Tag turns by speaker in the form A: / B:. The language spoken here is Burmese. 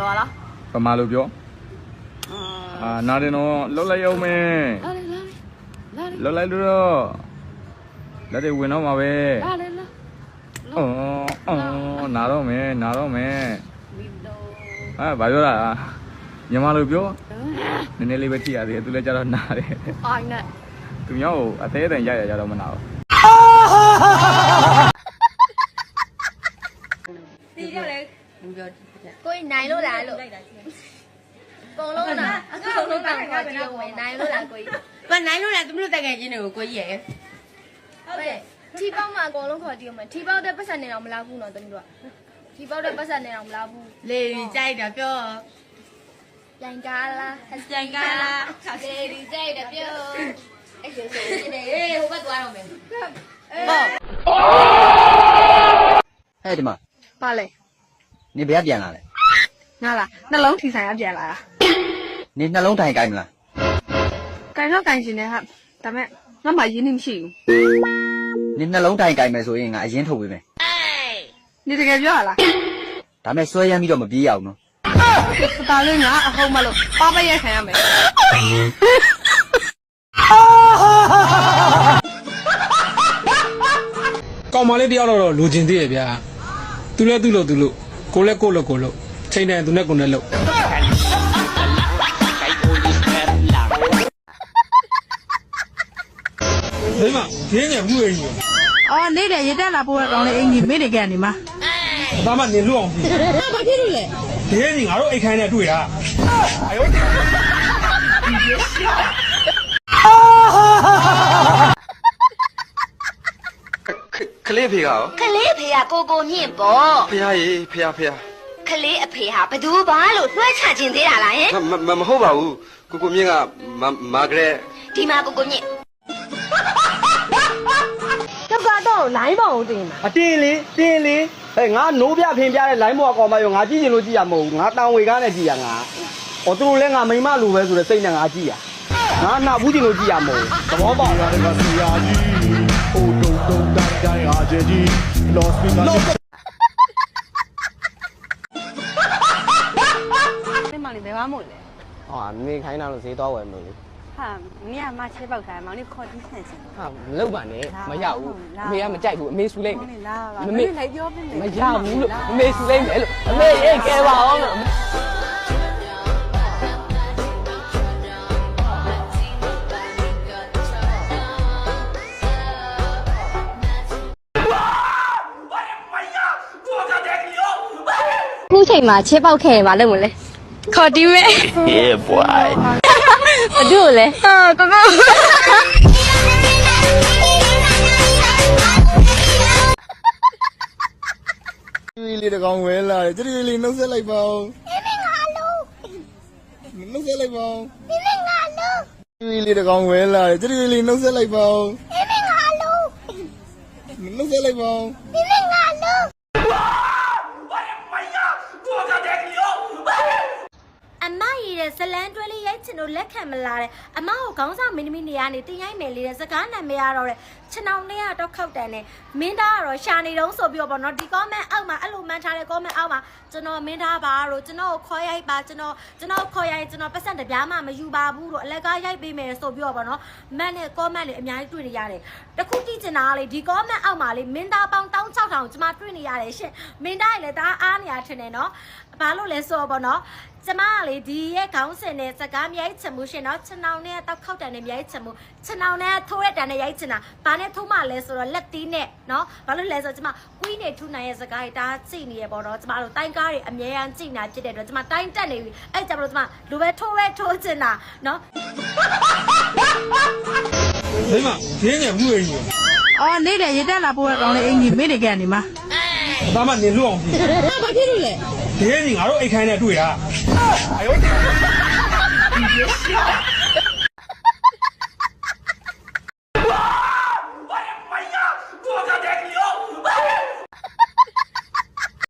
A: ကကလောလား
B: ပမာလို့ပြောအာနာတင်တော့လှုပ်လိုက်အောင်မယ်
A: လာလေလာလေ
B: လှုပ်လိုက်လို့တော့လက်တွေဝင်တော့မှာပဲ
A: လာလေလာ
B: အော်အော်နာတော့မယ်နာတော့မယ်
A: ဝီဒို
B: ဟာဘာပြောတာမြန်မာလိုပြောနည်းနည်းလေးပဲထိရသေးတယ်သူလည်းကြတော့နာတယ်
A: အိုင်နဲ့
B: သူများကိုအသေးအတန်ရရကြတော့မနာဘူး
A: ကို ကြီးနိုင်လို့လားလို့ပုံလုံးလားအခုလုံးလုံးတောင်ခေါ်ကြည့်ဝင်နိုင်လို့လားကိုကြီး
C: မနိုင်လို့လားသူတို့တကယ်ချင်းတွေကိုကိုကြီးရဲ့
A: ဟုတ်တယ်ထီပေါက်မှာအကုန်လုံးခေါ်ကြည့်အောင်ထီပေါက်တဲ့ပတ်စံနေတော့မလားဘူးနော်တမီးတို့ကထီပေါက်တဲ့ပတ်စံနေတော့မလားဘူး
C: လေကြိုက်တာပြော
A: ပြန်ကားလား
C: ကြိုက်ကားလား
A: လေဒီကြိုက်တယ်ပြုတ်အဲ့ဆိုဆိုနေ
C: ဟေးဟိုဘက်သွားတော့မယ်
D: ဟဲ့ဒီမှာ
A: ပါလေ
D: နေဘယ်ကပြန်လာလဲ
A: ငါလားနှလုံးထီဆိုင်ကပြန်လာတာ
D: နေနှလုံးထိုင်ကြိုက်မလား
A: ကန်တော့ကန်ရှင်နေဟာဒါမဲ့ငါမှရင်းနှီးမရှိဘူး
D: နေနှလုံးထိုင်ကြိုက်မယ်ဆိုရင်ငါအရင်ထုတ်ပေးမယ်
A: နေတကယ်ပြောရလား
D: ဒါမဲ့ဆွဲရမ်းပြီးတော့မပြေးရအောင်နော်
A: ဒါလေးငါအဟုတ်မလို့ပါပရက်ခံရမယ်
E: ကောင်မလေးတယောက်တော့လိုချင်သေးရဲ့ဗျာသူလဲသူ့လို့သူလို့ ကိုလဲကိုလို့ကိုလို့ချိန်တယ်သူနဲ့ကိုနဲ့လို့ဒီမှာရင်းငယ်မှုရင်းကြီး
F: အော်နေ့တယ်ရေတက်လာပို့ရကောင်းလေအင်ကြီးမိနေကန်နေမှာ
E: ဒါမှနေလွတ်အောင်ပြီ
F: ဘာဖြစ်လို့လဲ
E: ဒီရင်းကြီးငါတို့အိတ်ခိုင်းနဲ့တွေ့တာအယော
G: ကလေးဖေကရော
H: ကလေးအဖေကကိုကိုမြင့်ပေါ့
G: ဖះရေဖះဖះ
H: ကလေးအဖေဟာဘသူဘာလို့နှွှဲချခြင်းသေးတာလားဟင်
G: မမမဟုတ်ပါဘူးကိုကိုမြင့်ကမမာဂရက်
H: ဒီမှာကိုကိုမြင့်
I: အတင်းလေတင်းလေဟဲ့ငါနိုးပြဖင်ပြတဲ့ line ဘောကောင်မရောငါကြည့်ချင်လို့ကြည့်ရမဟုတ်ဘူးငါတောင်ဝေကားနဲ့ကြည့်ရငါဟောသူတို့လည်းငါမိမလိုပဲဆိုတဲ့စိတ်နဲ့ငါကြည့်ရ ငါနာဘူးချင်လို့ကြည့်ရမဟုတ်ဘူးသဘောပေါက်လား
A: ဒီမလေးဘယ်မှမဟုတ်လေ
I: ဟာနေခိုင်းတာလို့ဈေးသွားဝယ်မလို့
A: ဟာမင်းကမချဲပေါက်ထားမောင်လေးခေါ်ပြီးဆန့်ချင်
I: ဟာမလုပ်ပါနဲ့မရဘူးအမေကမကြိုက်ဘူးအမေဆူလိုက်မယ်
A: လာပါ
I: မ
A: မ
I: မေ
A: မေလိုက်ပြောပြမယ်
I: မရဘူးလို့အမေဆူလိုက်မယ်လို့အမေရေးကဲပါအောင်လို့
H: ခုချိန်မှာချေပေါက်ခဲ့ရင်မလုပ်မလဲ
A: ခေါ်တီးမဲ
D: Yeah boy
H: ဘသူ့လဲ
A: ဟာကောကော
B: လေးတကောင်ဝဲလာတယ်ကြည့်လေးနှုတ်ဆက်လိုက်ပါဦးနင်းငါလို့နှုတ်ဆက်လိုက်ပါဦးနင်းငါလို့လေးတကောင်ဝဲလာတယ်ကြည့်လေးနှုတ်ဆက်လိုက်ပါဦးနင်းငါလို့နှုတ်ဆက်လိုက်ပါဦး
H: အမရည် တဲ့ဇလန်းတွဲလေးရိုက်ချင်လို့လက်ခံမလာတဲ့အမကိုခေါင်းဆောင်မင်းသမီးနေရာနေတင်ရိုက်မယ်လေးတဲ့စကားနာမည်ရတော့တဲ့ခြေနှောင်လေးကတော့ခောက်တန်နဲ့မင်းသားကတော့ရှာနေတုံးဆိုပြီးတော့ဗောနော်ဒီ comment အောက်မှာအဲ့လိုမှန်းထားတဲ့ comment အောက်မှာကျွန်တော်မင်းသားပါတော့ကျွန်တော်ကိုခေါ်ရိုက်ပါကျွန်တော်ကျွန်တော်ခေါ်ရိုက်ကျွန်တော်ပတ်စံတပြားမှမယူပါဘူးတော့အလက်ကားရိုက်ပေးမယ်ဆိုပြီးတော့ဗောနော်မန်နဲ့ comment လေးအများကြီးတွေ့နေရတယ်တခုကြည့်ချင်တာကလေဒီ comment အောက်မှာလေမင်းသားပေါင်း16000ကျွန်မတွေ့နေရတယ်ရှင်မင်းသားရေလည်းဒါအားနေရထင်တယ်နော်ဘာလို့လဲဆိုတော့ဗောနော် ကျမကလေဒီရဲ့ခေါင်းစင်နဲ့စကားမြိုက်ချင်မှုရှင်เนาะခြံောင်နဲ့တောက်ခောက်တန်နဲ့မြိုက်ချင်မှုခြံောင်နဲ့ထိုးရတန်နဲ့ရိုက်ချင်တာဘာ နဲ့ထိုးမှလဲဆိုတော့လက်သီးနဲ့เนาะဘာလို့လဲဆိုတော့ကျမကွီးနေထူနိုင်ရဲ့စကားတွေဒါကြည့်နေရပေါ့เนาะကျမတို့တိုင်းကားတွေအမြဲတမ်းကြည့်နေတာဖြစ်တဲ့အတွက်ကျမတိုင်းတက်နေပြီအဲ့ကြမလို့ကျမလူပဲထိုးပဲထိုးချင်တာเนาะ
E: ဒီမှာရင်းငယ်မှုရင်းကြီး
F: အော်နေ့တယ်ရေတက်လာပို့ရကောင်းလေအင်ကြီးမိနေကန်နေမှာ
E: ဒါမှနေလွတ်အောင်ပြီ
F: ဘာဖြစ်လို့လဲ
E: ဒီရင်းကြီးငါတို့အိတ်ခိုင်းနဲ့တွေ့တာအယော